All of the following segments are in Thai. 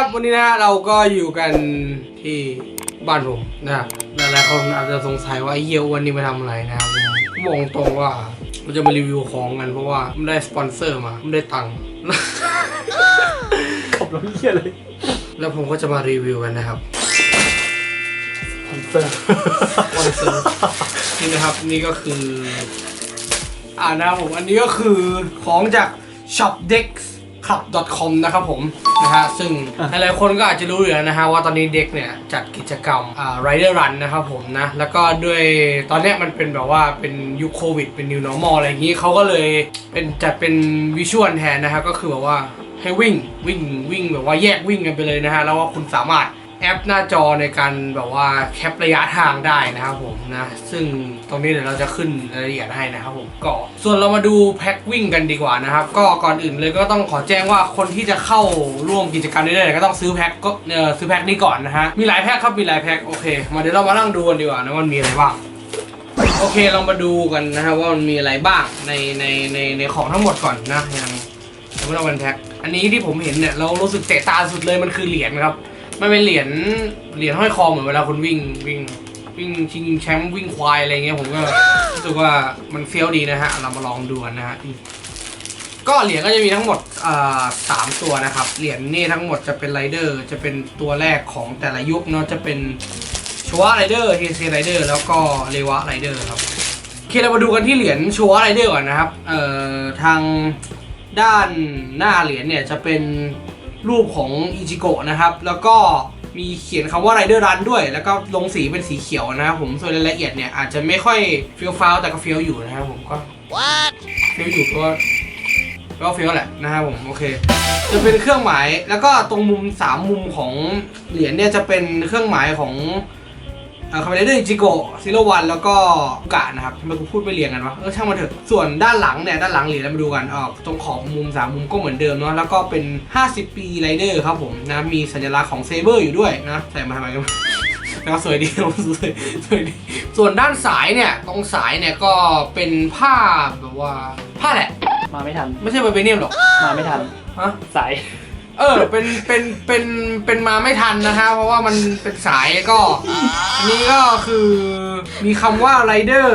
สวัสดีครับวันนี้นะเราก็อยู่กันที่บ้านผมนะหลายๆคนอาจจะสงสัยว่าไอ้เฮียอ้วันนี้มาทำอะไรนะครับผมบอกตรงว่าเราจะมารีวิวของกันเพราะว่าไม่ได้สปอนเซอร์มาไม่ได้ตังค์ขับรถเหี้ยเลยแล้วผมก็จะมารีวิวกันนะครับคอนเสิร์ตสปอนเซอร์นี่นะครับนี่ก็คือ อ่านะครับผมอันนี้ก็คือของจาก shopdex club com นะครับผมนะฮะซึ่งหลายๆคนก็อาจจะรู้อยู่แล้วนะฮะว่าตอนนี้เด็กเนี่ยจัดกิจกรรมอ่า rider run นะครับผมนะ แล้วก็ด้วยตอนเนี้ยมันเป็นแบบว่าเป็นยุคโควิดเป็น new normal อะไรอย่างนี้เขาก็เลยเป็นจัดเป็นวิชวลแทนนะฮะก็คือแบบว่าให้วิ่งวิ่งวิ่งแบบว่าแยกวิ่งกันไปเลยนะฮะแล้วว่าคุณสามารถ แอปหน้าจอในการแบบว่าแคประยะทางได้นะครับผมนะซึ่งตรงนี้เดี๋ยวเราจะขึ้นรายละเอียดให้นะครับผมก็ส่วนเรามาดูแพ็ควิ่งกันดีกว่านะครับ ก็ก่อนอื่นเลยก็ต้องขอแจ้งว่าคนที่จะเข้าร่วมกิจกรรมนี้ได้เนี่ยก็ต้องซื้อแพ็คก็เออซื้อแพ็คนี้ก่อนนะฮะมีหลายแพ็คครับมีหลายแพ็คโอเคมาเดี๋ยวเรามานั่งดูกันดีกว่านะว่ามันมีอะไรบ้างโอเคเรามาดูกันนะครับว่ามันมีอะไรบ้างในในในในของทั้งหมดก่อนนะอย่างสมมติเราเป็นแพ็คอันนี้ที่ผมเห็นเนี่ยเรารู้สึกเตะตาสุดเลยมันคือเหรียญครับ มันเป็นเหรียญเหรียญห้อยคอเหมือนเวลาคุณวิ่งวิ่งวิ่งชิงแชมป์วิ่งควายอะไรเงี้ยผมก็รู้สึกว่ามันเฟี้ยวดีนะฮะ เรามาลองดูกันนะฮะก็เหรียญก็จะมีทั้งหมดอ่าสามตัวนะครับ เหรียญนี่ทั้งหมดจะเป็นไรเดอร์จะเป็นตัวแรกของแต่ละยุคเนาะจะเป็นชัวไรเดอร์เฮเซไรเดอร์แล้วก็เรวะไรเดอร์ครับโอเคเรามาดูกันที่เหรียญชัวไรเดอร์ก่อนนะครับเอ่อทางด้านหน้าเหรียญเนี่ยจะเป็น รูปของอิจิโกะนะครับ แล้วก็มีเขียนคำว่า Rider Run ด้วย แล้วก็ลงสีเป็นสีเขียวนะครับผมส่วนรายละเอียดเนี่ยอาจจะไม่ค่อยเฟี้ยวฟ้าวแต่ก็เฟี้ยวอยู่นะครับผมก็เฟี้ยวอยู่ก็ก็เฟี้ยวแหละนะครับผมโอเค จะเป็นเครื่องหมายแล้วก็ตรงมุมสามมุมของเหรียญเนี่ยจะเป็นเครื่องหมายของ คาเมเดอร์อิจิโกะซิโรวันแล้วก็กะนะครับทำไมกูพูดไม่เรียงกันวะเออช่างมันเถอะส่วนด้านหลังเนี่ยด้านหลังเหรียญเรามาดูกันออกตรงขอบมุมสามมุมก็เหมือนเดิมเนาะแล้วก็เป็น 50 ปีไรเดอร์ครับผมนะมีสัญลักษณ์ของเซเบอร์อยู่ด้วยนะใส่มาทำไมกันแล้วก็สวยดีสวยสวยดีส่วนด้านสายเนี่ยตรงสายเนี่ยก็เป็นผ้าแบบว่าผ้าแหละ มาไม่ทัน ไม่ใช่ไบเบเนียมหรอก มาไม่ทัน ฮะ สาย เออเป็นเป็นเป็นเป็นมาไม่ทันนะฮะเพราะว่ามันเป็นสายก็ อันนี้ก็คือมีคำว่า rider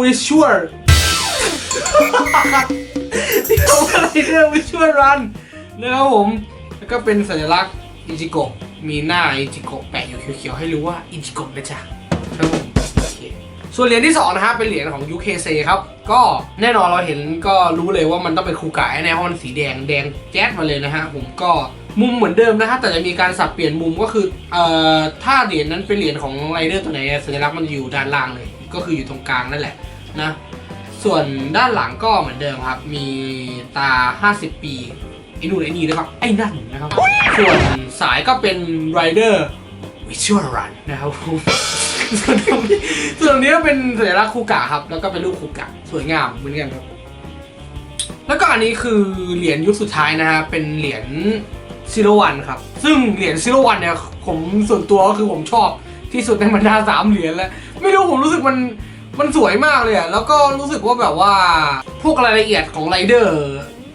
visual มีคำว่า rider visual run นะครับผม แล้วก็เป็นสัญลักษณ์อิจิโกะมีหน้าอิจิโกะแปะอยู่เขียวๆให้รู้ว่าอิจิโกะนะจ๊ะครับผม ส่วนเหรียญที่สองนะฮะเป็นเหรียญของ UKC ครับ ก็แน่นอนเราเห็นก็รู้เลยว่ามันต้องเป็นคูกะแน่เพราะมันสีแดงแดงแจ๊ดมาเลยนะฮะผมก็มุมเหมือนเดิมนะฮะแต่จะมีการสับเปลี่ยนมุมก็คือเอ่อถ้าเหรียญนั้นเป็นเหรียญของไรเดอร์ตัวไหนสัญลักษณ์มันอยู่ด้านล่างเลย ก็คืออยู่ตรงกลางนั่นแหละนะส่วนด้านหลังก็เหมือนเดิมครับ มีตา 50 ปีไอ้นู่นไอ้นี่นะครับไอ้นั่นนะครับส่วนสายก็เป็น Rider Visual Run นนะครับ ส่วนตรงนี้ส่วนตรงนี้เป็นสัญลักษณ์คูกะครับ แล้วก็เป็นรูปคูกะสวยงามเหมือนกันครับ แล้วก็อันนี้คือเหรียญยุคสุดท้ายนะฮะเป็นเหรียญซิโรวันครับ ซึ่งเหรียญซิโรวันเนี่ย ผมส่วนตัวก็คือผมชอบที่สุดในบรรดาสามเหรียญแล้ว ไม่รู้ผมรู้สึกมันมันสวยมากเลยอะแล้วก็รู้สึกว่าแบบว่าพวกรายละเอียดของไรเดอร์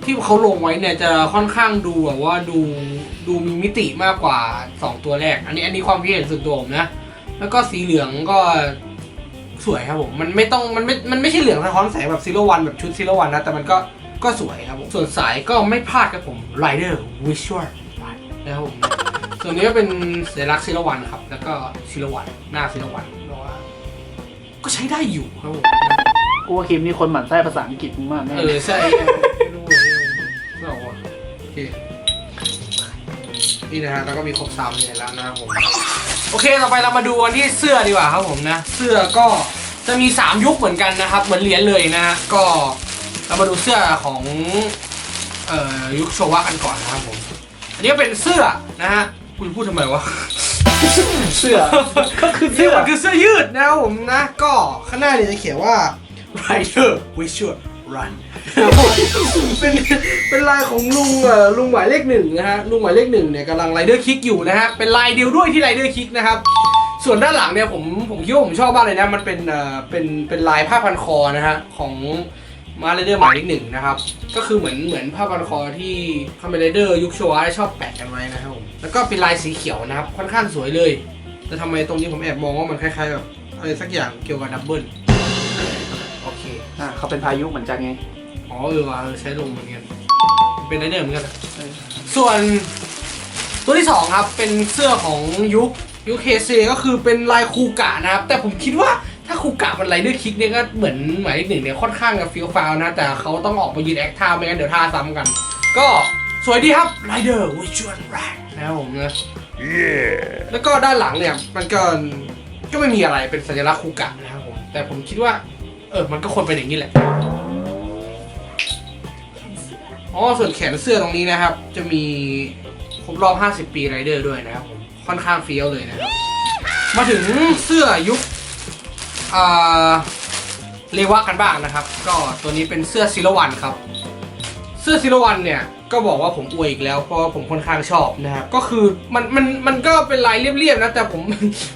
ที่เขาลงไว้เนี่ยจะค่อนข้างดูแบบว่าดูดูมีมิติมากกว่า 2 ตัวแรก อันนี้อันนี้ความคิดเห็นส่วนตัวผมนะ แล้วก็สีเหลืองก็สวยครับผมมันไม่ต้องมันไม่มันไม่ใช่เหลืองสะท้อนแสงแบบซีโรวันแบบชุดซีโรวันนะ แต่มันก็ก็สวยครับผมส่วนสายก็ไม่พลาดครับผม Rider Visual นะครับผมนะส่วนนี้ก็เป็นสัญลักษณ์ซีโรวันครับ แล้วก็ซีโรวันหน้าซีโรวันเพราะว่าก็ใช้ได้อยู่ครับผมกูว่าคิมนี่คนหมั่นไส้ภาษาอังกฤษมึงมากแน่เออใช่ไม่รู้เลยไม่ออกว่ะโอเค นี่นะฮะแล้วก็มีครบสามเหรียญแล้วนะครับผมโอเคต่อไปเรามาดูกันที่เสื้อดีกว่าครับผมนะ เสื้อก็จะมี 3 ยุคเหมือนกันนะครับ เหมือนเหรียญเลยนะฮะก็เรามาดูเสื้อของเอ่อยุคโชวะกันก่อนนะครับผมอันนี้ก็เป็นเสื้อนะฮะคุณพูดทำไมวะเสื้อก็คือเสื้เสื้ออมันคือเสื้อยืดนะครับผมนะ ก็ข้างหน้าเนี่ยจะเขียนว่า Rider Visual Run นะค รับผมเป็นเป็นลายของลุงเอ่อลุงหมายเลขหนึ่งนะฮะลุงหมายเลขหนึ่งเนี่ยกำลังไรเดอร์คิกอยู่นะฮะเป็นลายเดียวด้วยที่ไรเดอร์คิกนะครับส่วนด้านหลังเนี่ยผมผมคิดว่าผมชอบมากเลยนะ มันเป็นเอ่อเป็นเป็นลายผ้าพันคอนะฮะของมาเรเดอร์หมายเลขหนึ่งนะครับ ก็คือเหมือนเหมือนผ้าพันคอที่คาเมเรเดอร์ยุคโชวาชอบแปะกันไว้นะครับผมแล้วก็เป็นลายสีเขียวนะครับค่อนข้างสวยเลย แต่ทำไมตรงนี้ผมแอบมองว่ามันคล้ายๆแบบอะไรสักอย่างเกี่ยวกับดับเบิล อ่าเขาเป็นพายุเหมือนกันไงอ๋อเออว่ะเออใช้ลมเหมือนกันเป็นไรเดอร์เหมือนกันอะเออส่วนตัวที่สองครับเป็นเสื้อของยุคยุคเคเซก็คือเป็นลายคูกะนะครับ แต่ผมคิดว่าถ้าคูกะมันไรเดอร์คิกเนี่ยก็เหมือนหมายเลขหนึ่งเนี่ยค่อนข้างกับฟิลฟาวนะ แต่เขาต้องออกมายืนแอคท่าไม่งั้นเดี๋ยวท่าซ้ำกัน ก็สวยดีครับไรเดอร์วิชวลแรงนะครับผมนะแล้วก็ด้านหลังเนี่ยมันก็ก็ไม่มีอะไรเป็นสัญลักษณ์คูกะนะครับผมแต่ผมคิดว่า เออ มันก็ควรเป็นอย่างนี้แหละ อ๋อ ส่วนแขนเสื้อตรงนี้นะครับ จะมีครบรอบ 50 ปีไรเดอร์ด้วยนะครับผม ค่อนข้างเฟี้ยวเลยนะครับ มาถึงเสื้อยุคอ่าเรวะกันบ้างนะครับ ก็ตัวนี้เป็นเสื้อซิลวันครับ เสื้อซิลวันเนี่ยก็บอกว่าผมอวยอีกแล้วเพราะว่าผมค่อนข้างชอบนะครับก็คือมันมันมันก็เป็นลายเรียบๆนะแต่ผม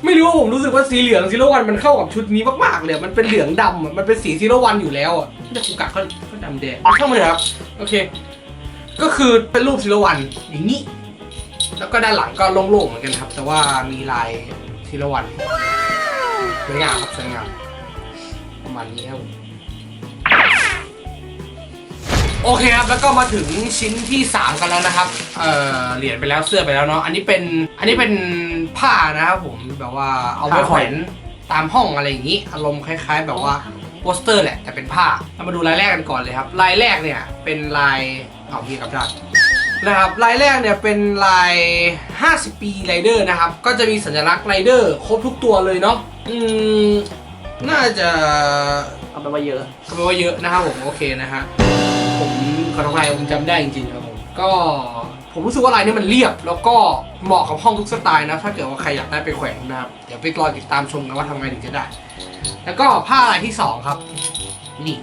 ไม่รู้ว่าผมรู้สึกว่าสีเหลืองซิลวันมันเข้ากับชุดนี้มากๆเลยมันเป็นเหลืองดำอะมันเป็นสีซิลวันอยู่แล้วอะแต่กูกะก็ก็ดำแดงช่างมันเถอะครับโอเค ก็คือเป็นรูปศิลวันอย่างนี้ แล้วก็ด้านหลังก็โล่งๆเหมือนกันครับ แต่ว่ามีลายศิลวันสวยงามครับสวยงามประมาณนี้ครับ โอเคครับแล้วก็มาถึงชิ้นที่ 3 กันแล้วนะครับ เอ่อเหรียญไปแล้วเสื้อไปแล้วเนาะอันนี้เป็นอันนี้เป็นผ้านะครับผมแบบว่าเอาไว้แขวนตามห้องอะไรอย่างนี้อารมณ์คล้าย ๆ แบบว่าโปสเตอร์แหละแต่เป็นผ้าเรามาดูลายแรกกันก่อนเลยครับลายแรกเนี่ยเป็นลายเอาพี่กับดักนะครับลายแรกเนี่ยเป็นลาย 50 ปีไรเดอร์นะครับ ก็จะมีสัญลักษณ์ไรเดอร์ครบทุกตัวเลยเนาะอืมน่าจะเอาไปว่าเยอะก็แปลว่าเยอะนะครับผมโอเคนะฮะ ผมขอทำลายผมจำได้จริงๆครับผมก็ผมรู้สึกว่าลายนี้มันเรียบ แล้วก็เหมาะกับห้องทุกสไตล์นะ ถ้าเกิดว่าใครอยากได้ไปแขวนนะครับ เดี๋ยวไปรอติดตามชมกันว่าทำไงถึงจะได้ แล้วก็ผ้าลายที่สองครับ นี่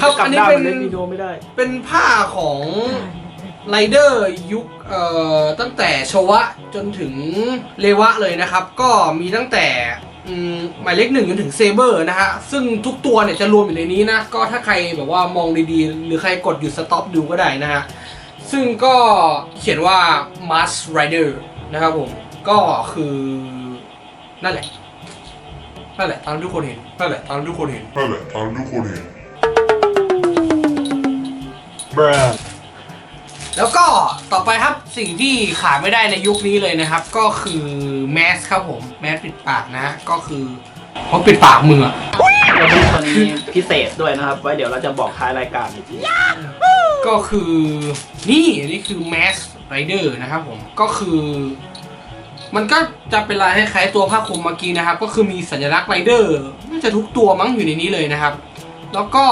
ครับอันนี้เป็นเล่นวิดีโอไม่ได้ เป็นผ้าของไรเดอร์ยุคเอ่อตั้งแต่โชวะจนถึงเลวะเลยนะครับ ก็มีตั้งแต่อืม หมายเลขหนึ่งจนถึงเซเบอร์นะฮะ ซึ่งทุกตัวเนี่ยจะรวมอยู่ในนี้นะ ก็ถ้าใครแบบว่ามองดีๆ หรือใครกดหยุดสต็อปดูก็ได้นะฮะ ซึ่งก็เขียนว่า Mars Rider นะครับผม ก็คือนั่นแหละ นั่นแหละตามทุกคนเห็น นั่นแหละตามทุกคนเห็น นั่นแหละตามทุกคนเห็น แล้วก็ต่อไปครับสิ่งที่ขาดไม่ได้ในยุคนี้เลยนะครับ ก็คือแมสครับผมแมสปิดปากนะฮะก็คือเพราะปิดปากมึงอะเรามีตัวนี้พิเศษด้วยนะครับ ไว้เดี๋ยวเราจะบอกท้ายรายการอีกทีก็คือนี่นี่คือแมสไรเดอร์นะครับผมก็คือ มันก็จะเป็นลายคล้ายๆตัวผ้าคลุมเมื่อกี้นะครับ ก็คือมีสัญลักษณ์ไรเดอร์น่าจะทุกตัวมั้งอยู่ในนี้เลยนะครับ แล้วก็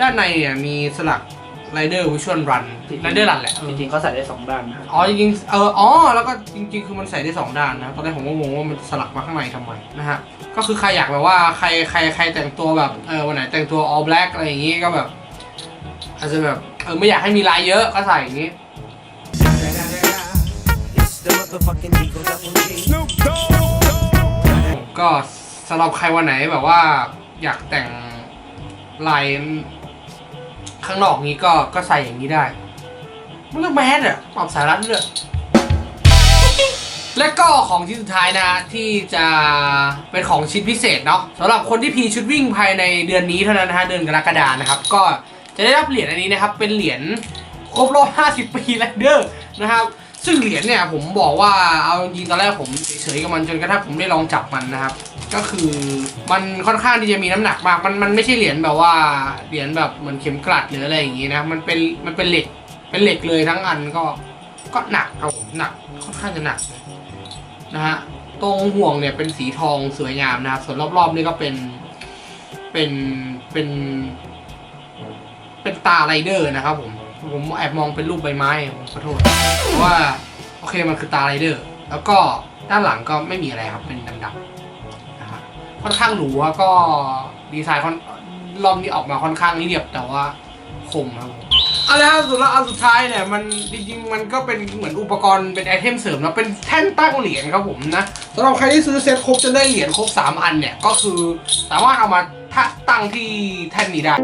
ด้านในเนี่ยมีสลัก ไรเดอร์วิชวลรันไรเดอร์รันแหละเอจอริงๆเขาใส่ได้สองด้านนะครับอ๋อจริงๆเอออ๋อแล้วก็จริง ๆ คือมันใส่ได้สองด้านนะตอนแรกผมก็งงว่ามันสลักมาข้างในทำไมนะฮะก็คือใครอยากแบบว่าใครใครใครแต่งตัวแบบเออวันไหนแต่งตัว all black อะไรอย่างงี้ก็แบบ อาจจะแบบเออไม่อยากให้มีลายเยอะก็ใส่อย่างงี้ It's the motherfucking Eagle Double G. ก็สำหรับใครวันไหนแบบว่าอยากแต่งลาย ข้างนอกนี้ก็ก็ใส่อย่างนี้ได้ มันก็แมสอะปรับสารัดด้วยและก็ของชิ้นสุดท้ายนะที่จะเป็นของชิ้นพิเศษเนาะสำหรับคนที่พีชุดวิ่งภายในเดือนนี้เท่านั้นนะฮะเดือนกรกฎานะครับก็จะได้รับเหรียญอันนี้นะครับเป็นเหรียญครบรอบ 50 ปีไรเดอร์นะครับซึ่งเหรียญเนี่ยผมบอกว่าเอาจริงตอนแรกผมเฉยๆกับมันจนกระทั่งผมได้ลองจับมันนะครับ ก็คือมันค่อนข้างที่จะมีน้ำหนักมาก มันมันไม่ใช่เหรียญแบบว่าเหรียญแบบเหมือนเข็มกลัดหรืออะไรอย่างงี้นะ มันเป็นมันเป็นเหล็กเป็นเหล็กเลยทั้งอันก็ก็หนักครับผมหนักค่อนข้างจะหนักนะฮะตรงห่วงเนี่ยเป็นสีทองสวยงามนะครับส่วนรอบๆนี่ก็เป็นเป็นเป็นเป็นตาไรเดอร์นะครับผมผมแอบมองเป็นรูปใบไม้ผมขอโทษเพราะว่าโอเคมันคือตาไรเดอร์ แล้วก็ด้านหลังก็ไม่มีอะไรครับเป็นดำๆ ค่อนข้างหรูอะก็ดีไซน์ค่อนรอบนี้ออกมาค่อนข้างเรียบแต่ว่าคมครับผมอาละไรับสุดแล้วอันสุดท้ายเนี่ยมันจริงๆมันก็เป็นเหมือนอุปกรณ์เป็นไอเทมเสริมแล้วเป็นแท่นตั้งเหรียญครับผมนะสำหรับใครที่ซื้อเซ็ตครบจนได้เหรียญครบ 3 อันเนี่ยก็คือสามารถเอามาถ้าตั้งที่แท่นนี้ได้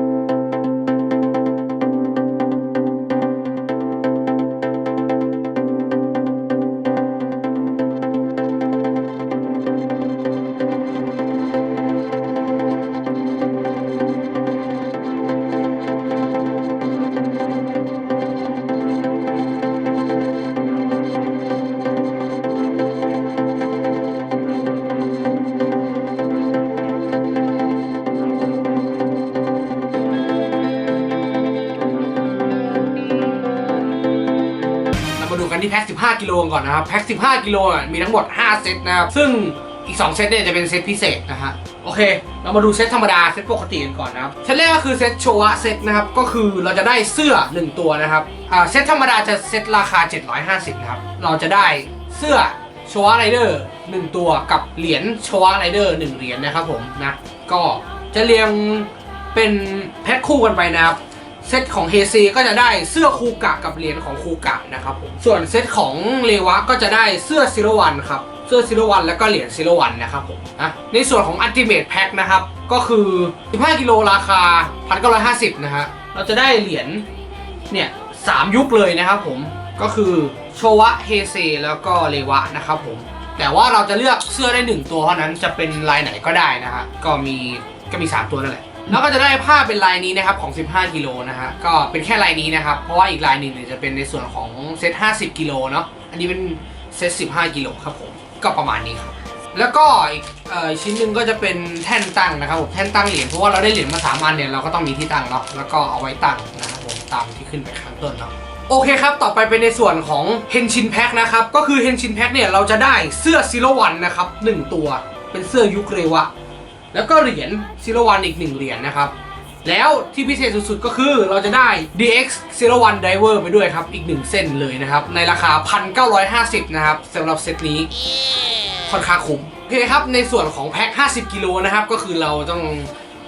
กิโลก่อนนะครับแพ็ค15 กิโลอะมีทั้งหมด 5 เซตนะครับ ซึ่งอีก 2 เซตเนี่ยจะเป็นเซตพิเศษนะฮะโอเค เรามาดูเซตธรรมดาเซตปกติกันก่อนนะครับ เซตแรกก็คือเซตโชวะเซตนะครับ ก็คือเราจะได้เสื้อ 1 ตัวนะครับอ่าเซตธรรมดาจะเซตราคา 750 นะครับ เราจะได้เสื้อโชวะไรเดอร์1ตัวกับเหรียญโชวะไรเดอร์1เหรียญนะครับผมนะก็จะเรียงเป็นแพ็คคู่กันไปนะครับ เซตของเฮซีก็จะได้เสื้อคูกะกับเหรียญของคูกะนะครับผมส่วนเซตของเลวะก็จะได้เสื้อซิโรวันครับเสื้อซิโรวันแล้วก็เหรียญซิโรวันนะครับผมนะในส่วนของอัลติเม e แพ็คนะครับก็คือ 15 กิโลราคา 1,950 นะฮะเราจะได้เหรียญเนี่ยสามยุคเลยนะครับผมก็คือโชวะเฮเซแล้วก็เลวะนะครับผมแต่ว่าเราจะเลือกเสื้อได้ 1 ตัวเท่านั้นจะเป็นลายไหนก็ได้นะฮะก็มีก็มี 3 ตัวนั่นแหละ แล้วก็จะได้ผ้าเป็นลายนี้นะครับของ 15 กิโลนะฮะก็เป็นแค่ลายนี้นะครับ เพราะว่าอีกลายหนึ่งเนี่ยจะเป็นในส่วนของเซต 50 กิโลเนาะอันนี้เป็นเซต 15 กิโลครับผมก็ประมาณนี้ครับแล้วก็อีกออชิ้นหนึ่งก็จะเป็นแท่นตั้งนะครับผมแท่นตั้งเหรียญเพราะว่าเราได้เหรียญมาสามอันเนี่ยเราก็ต้องมีที่ตั้งเนาะแล้วก็เอาไว้ตั้งนะครับผมตามที่ขึ้นไปข้างต้นเนาะโอเคครับ ต่อไปเป็นในส่วนของเฮนชินแพ็คนะครับ ก็คือเฮนชินแพ็คเนี่ยเราจะได้เสื้อซิโรวันนะครับหนึ่งตัว เป็นเสื้อยุคเรวะ แล้วก็เหรียญซิโรวันอีกหนึ่งเหรียญนะครับ แล้วที่พิเศษสุดๆก็คือเราจะได้ DX 01 Diver ไปด้วยครับ อีกหนึ่งเส้นเลยนะครับ ในราคา 1,950 นะครับสำหรับเซตนี้ค่อนข้างคุ้มโอเคครับ ในส่วนของแพ็ค 50 กิโลนะครับ ก็คือเราต้อง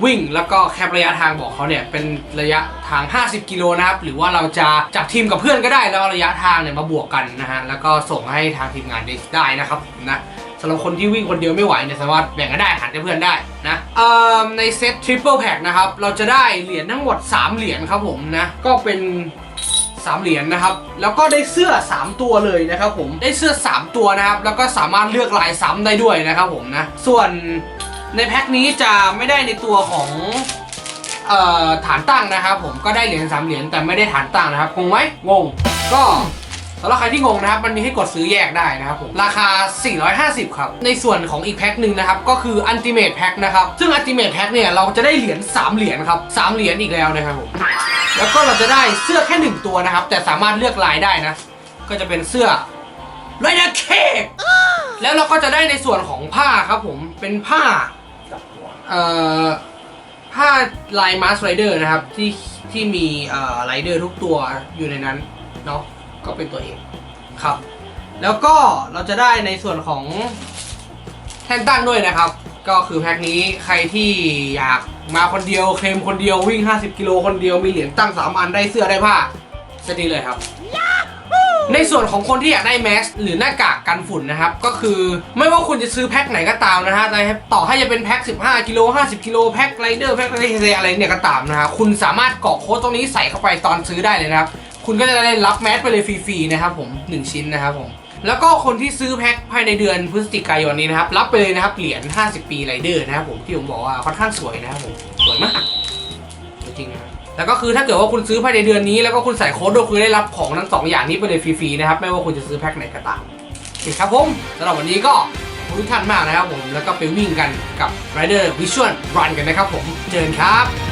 วิ่งแล้วก็แคประยะทางบอกเขาเนี่ย เป็นระยะทาง 50 กิโลนะครับ หรือว่าเราจะจับทีมกับเพื่อนก็ได้แล้วระยะทางเนี่ยมาบวกกันนะฮะแล้วก็ส่งให้ทางทีมงานได้นะครับนะ สำหรับคนที่วิ่งคนเดียวไม่ไหวเนี่ยสามารถแบ่งกันได้หารกับเพื่อนได้นะเอ่อในเซต Triple Pack นะครับเราจะได้เหรียญทั้งหมด 3 เหรียญครับผมนะก็เป็นสามเหรียญนะครับ แล้วก็ได้เสื้อ 3 ตัวเลยนะครับผม ได้เสื้อ 3 ตัวนะครับ แล้วก็สามารถเลือกลายซ้ำได้ด้วยนะครับผมนะ ส่วนในแพ็คนี้จะไม่ได้ในตัวของฐานตั้งนะครับผม ก็ได้เหรียญสามเหรียญแต่ไม่ได้ฐานตั้งนะครับ งงไหมงง ก็ำหรับใครที่งงนะครับมันมีให้กดซื้อแยกได้นะครับผมราคา 450 ครับ ในส่วนของอีกแพ็คหนึ่งนะครับก็คือ Ultimate Pack นะครับซึ่ง Ultimate Pack เนี่ยเราจะได้เหรียญ3เหรียญครับ3เหรียญอีกแล้วนะครับผมแล้วก็เราจะได้เสื้อแค่หนึ่งตัวนะครับ แต่สามารถเลือกลายได้นะ ก็จะเป็นเสื้อไรเดอร์เค้กแล้วเราก็จะได้ในส่วนของผ้าครับผมเป็นผ้าเอ่อผ้าลายมาสไรเดอร์นะครับที่ที่มีเอ่อไรเดอร์ทุกตัวอยู่ในนั้นเนาะ ก็เป็นตัวเองครับ แล้วก็เราจะได้ในส่วนของแท่นตั้งด้วยนะครับ ก็คือแพ็คนี้ใครที่อยากมาคนเดียวเคลมคนเดียววิ่ง 50 กิโลคนเดียวมีเหรียญตั้ง 3 อันได้เสื้อได้ผ้าเซตนี้เลยครับในส่วนของคนที่อยากได้แมสหรือหน้ากากกันฝุ่นนะครับ ก็คือไม่ว่าคุณจะซื้อแพ็คไหนก็ตามนะฮะแต่ต่อให้จะเป็นแพ็ค 15 กิโล 50 กิโลแพ็คไรเดอร์แพ็คอะไรอะไรเนี่ยก็ตามนะฮะคุณสามารถกรอกโค้ดตรงนี้ใส่เข้าไปตอนซื้อได้เลยนะครับ คุณก็จะได้รับแมสไปเลยฟรีๆนะครับผมหนึ่งชิ้นนะครับผม แล้วก็คนที่ซื้อแพ็คภายในเดือนพฤศจิกายนนี้นะครับ รับไปเลยนะครับ เหรียญ 50 ปีไรเดอร์นะครับผมที่ผมบอกว่าค่อนข้างสวยนะครับผม สวยมากจริงนะแล้วก็คือถ้าเกิดว่าคุณซื้อภายในเดือนนี้แล้วก็คุณใส่โค้ดด้วยคือได้รับของทั้งสองอย่างนี้ไปเลยฟรีๆนะครับไม่ว่าคุณจะซื้อแพ็คไหนก็ตามโอเคครับผมสำหรับวันนี้ก็ขอบคุณทุกท่านมากนะครับผมแล้วก็ไปวิ่งกันกับ Rider Visual Run กันนะครับผมเจอกันครับ